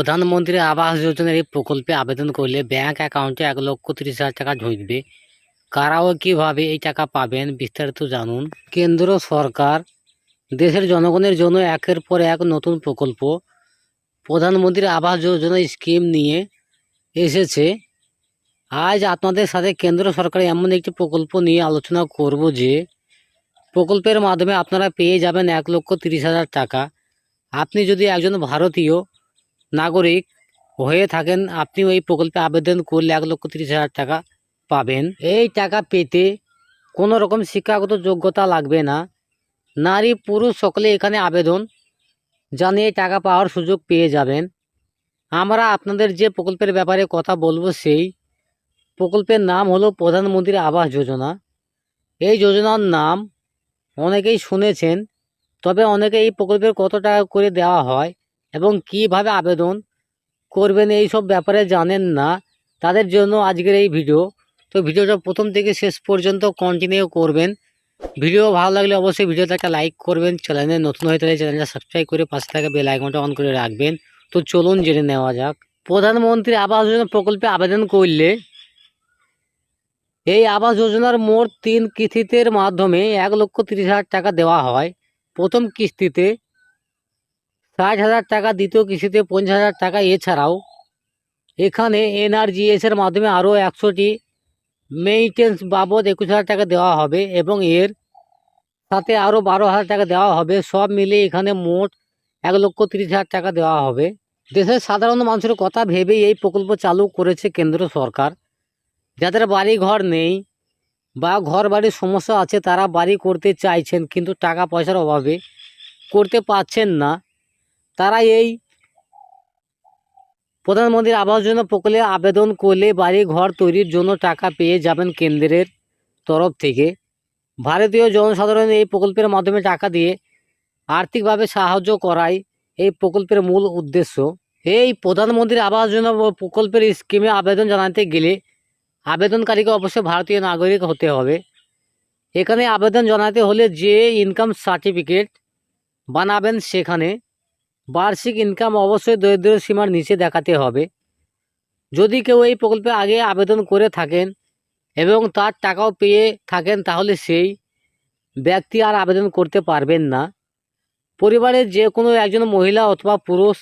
প্রধানমন্ত্রী আবাস যোজনার এই প্রকল্পে আবেদন করলে ব্যাংক অ্যাকাউন্টে এক লক্ষ তিরিশ হাজার টাকা ঢুকবে। কারাও কীভাবে এই টাকা পাবেন বিস্তারিত জানুন। কেন্দ্র সরকার, দেশের জনগণের জন্য একের পর এক নতুন প্রকল্প। প্রধানমন্ত্রী আবাস যোজনা স্কিম নিয়ে এসেছে। আজ আপনাদের সাথে কেন্দ্র সরকার এমন একটি প্রকল্প নিয়ে আলোচনা করব যে, প্রকল্পের মাধ্যমে আপনারা পেয়ে যাবেন এক লক্ষ তিরিশ হাজার টাকা। আপনি যদি একজন ভারতীয় নাগরিক হয়ে থাকেন আপনি ওই প্রকল্পে আবেদন করলে এক লক্ষ তিরিশ হাজার টাকা পাবেন। এই টাকা পেতে কোনো রকম শিক্ষাগত যোগ্যতা লাগবে না। নারী, পুরুষ সকলে এখানে আবেদন জানিয়ে টাকা পাওয়ার সুযোগ পেয়ে যাবেন। আমরা আপনাদের যে প্রকল্পের ব্যাপারে কথা বলব সেই প্রকল্পের নাম হলো প্রধানমন্ত্রী আবাস যোজনা। এই যোজনার নাম অনেকেই শুনেছেন, তবে অনেকে এই প্রকল্পের কত টাকা করে দেওয়া হয় এবং কীভাবে আবেদন করবেন এই সব ব্যাপারে জানেন না। তাদের জন্য আজকের এই ভিডিও। তো ভিডিওটা প্রথম থেকে শেষ পর্যন্ত কন্টিনিউ করবেন। ভিডিও ভালো লাগলে অবশ্যই ভিডিওতে একটা লাইক করবেন চ্যানেলে নতুন হয়ে থাকলে চ্যানেলটা সাবস্ক্রাইব করে পাশে থাকা বেল আইকনটা অন করে রাখবেন। তো চলুন জেনে নেওয়া যাক। প্রধানমন্ত্রী আবাস যোজনা প্রকল্পে আবেদন করলে এই আবাস যোজনার মোট তিন কিস্তিতের মাধ্যমে এক লক্ষ তিরিশ হাজার টাকা দেওয়া হয়। প্রথম কিস্তিতে ষাট হাজার টাকা, দ্বিতীয় কিস্তিতে পঞ্চাশ হাজার টাকা এছাড়াও এখানে এনআরজিএস এর মাধ্যমে আরও একশোটি মেইনটেন্স বাবদ একুশ হাজার টাকা দেওয়া হবে এবং এর সাথে আরও বারো হাজার টাকা দেওয়া হবে। সব মিলে এখানে মোট এক লক্ষ তিরিশ হাজার টাকা দেওয়া হবে। দেশের সাধারণ মানুষের কথা ভেবেই এই প্রকল্প চালু করেছে কেন্দ্র সরকার। যাদের বাড়ি ঘর নেই বা ঘর বাড়ির সমস্যা আছে, তারা বাড়ি করতে চাইছেন কিন্তু টাকা পয়সার অভাবে করতে পারছেন না। তারা এই প্রধানমন্ত্রীর আবাস যোজনা প্রকল্পে আবেদন করলে বাড়ি ঘর তৈরির জন্য টাকা পেয়ে যাবেন কেন্দ্রের তরফ থেকে। ভারতীয় জনসাধারণ এই প্রকল্পের মাধ্যমে টাকা দিয়ে আর্থিকভাবে সাহায্য করাই এই প্রকল্পের মূল উদ্দেশ্য। এই প্রধানমন্ত্রীর আবাস যোজনা প্রকল্পের স্কিমে আবেদন জানাতে গেলে আবেদনকারীকে অবশ্যই ভারতীয় নাগরিক হতে হবে। এখানে আবেদন জানাতে হলে যে ইনকাম সার্টিফিকেট বানাবেন সেখানে বার্ষিক ইনকাম অবশ্যই দরিদ্র সীমার নিচে দেখাতে হবে। যদি কেউ এই প্রকল্পে আগে আবেদন করে থাকেন এবং তার টাকাও পেয়ে থাকেন, তাহলে সেই ব্যক্তি আর আবেদন করতে পারবেন না। পরিবারের যে কোনো একজন মহিলা অথবা পুরুষ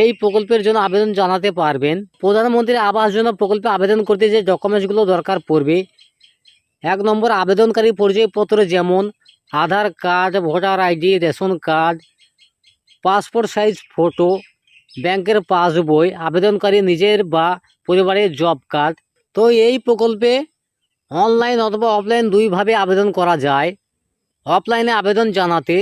এই প্রকল্পের জন্য আবেদন জানাতে পারবেন। প্রধানমন্ত্রী আবাস যোজনা প্রকল্পে আবেদন করতে যে ডকুমেন্টসগুলো দরকার পড়বে, এক নম্বর আবেদনকারী পরিচয়পত্র যেমন Aadhaar card, voter ID, ration card passport size photo, ব্যাংকের পাসবই, আবেদনকারী নিজের বা পরিবারের জব কার্ড। তো এই প্রকল্পে অনলাইন অথবা অফলাইন দুইভাবে আবেদন করা যায়। অফলাইনে আবেদন জানাতে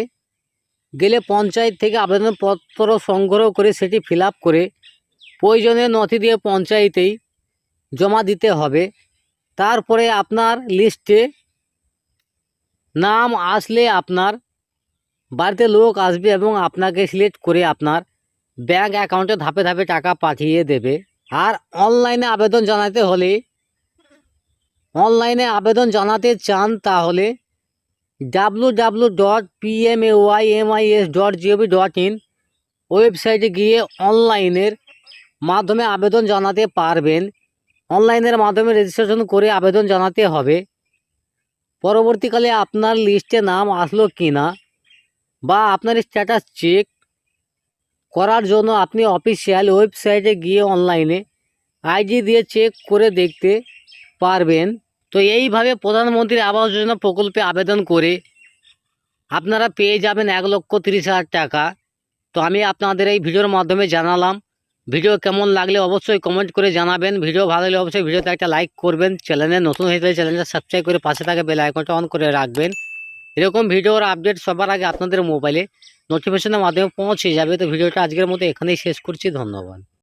গেলে পঞ্চায়েত থেকে আবেদনপত্র সংগ্রহ করে সেটি ফিল করে প্রয়োজনীয় নথি দিয়ে পঞ্চায়েতেই জমা দিতে হবে। তারপরে আপনার লিস্টে নাম আসলে আপনার বাড়িতে লোক আসবে এবং আপনাকে সিলেক্ট করে আপনার ব্যাংক অ্যাকাউন্টে ধাপে ধাপে টাকা পাঠিয়ে দেবে। আর অনলাইনে আবেদন জানাতে হলে অনলাইনে আবেদন জানাতে চান তাহলে W W dot PMAYMIS dot GOV dot in ওয়েবসাইটে গিয়ে অনলাইনের মাধ্যমে আবেদন জানাতে পারবেন। অনলাইনের মাধ্যমে রেজিস্ট্রেশন করে আবেদন জানাতে হবে। পরবর্তীকালে আপনার লিস্টে নাম আসলো কি না বা আপনার স্ট্যাটাস চেক করার জন্য আপনি অফিসিয়াল ওয়েবসাইটে গিয়ে অনলাইনে আইডি দিয়ে চেক করে দেখতে পারবেন। তো এইভাবে প্রধানমন্ত্রী আবাস যোজনা প্রকল্পে আবেদন করে আপনারা পেয়ে যাবেন এক লক্ষ তিরিশ হাজার টাকা। তো আমি আপনাদের এই ভিডিওর মাধ্যমে জানালাম। ভিডিও কেমন লাগলে অবশ্যই কমেন্ট করে জানাবেন। ভিডিও ভালো লাগলে অবশ্যই ভিডিওতে একটা লাইক করবেন। চ্যানেলে নতুন হয়ে থাকলে চ্যানেলটা সাবস্ক্রাইব করে পাশে থাকা বেল আইকনটা অন করে রাখবেন। এরকম ভিডিওর আপডেট সবার আগে আপনাদের মোবাইলে নোটিফিকেশনের মাধ্যমে পৌঁছে যাবে। তো ভিডিওটা আজকের মতো এখানেই শেষ করছি। ধন্যবাদ।